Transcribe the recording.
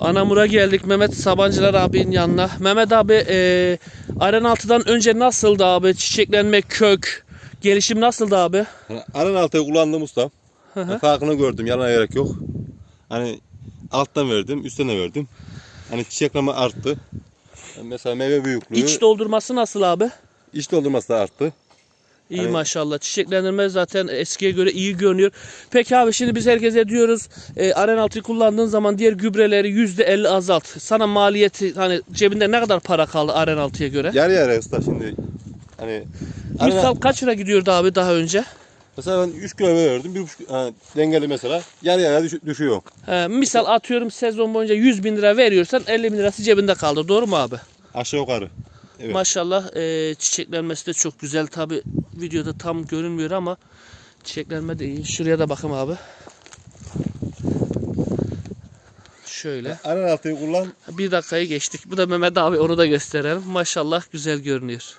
Anamur'a geldik Mehmet Sabancılar abinin yanına. Mehmet abi e, Aren 6'dan önce nasıldı abi? Çiçeklenme, kök, gelişim nasıldı abi? Hani aran altı kullandım. Yani farkını gördüm. Yalan gerek yok. Hani alttan verdim, üstten de verdim. Hani çiçekleme arttı. Yani mesela meyve büyüklüğü, İç doldurması nasıl abi? iç doldurması da arttı. İyi Hani- maşallah. Çiçeklendirme zaten eskiye göre iyi görünüyor. Peki abi şimdi biz herkese diyoruz e, Aren 6'yı kullandığın zaman diğer gübreleri %50 azalt. Sana maliyeti hani cebinde ne kadar para kaldı Aren 6'ya göre? Yarı yarı usta şimdi. Hani Misal Aren, kaç lira gidiyordu abi daha önce? mesela ben 3 kilo verdim. 1,5 ha, dengeli mesela. Yarı yarıya düş- düşüyor. He, misal atıyorum sezon boyunca 100 bin lira veriyorsan 50 bin lirası cebinde kaldı. Doğru mu abi? Aşağı yukarı. Evet. Maşallah e, çiçeklenmesi de çok güzel. Tabi videoda tam görünmüyor ama çiçeklenme de iyi. Şuraya da bakın abi. Şöyle. Aran altıyı kullan. Bir dakikayı geçtik. Bu da Mehmet abi onu da gösterelim. Maşallah güzel görünüyor.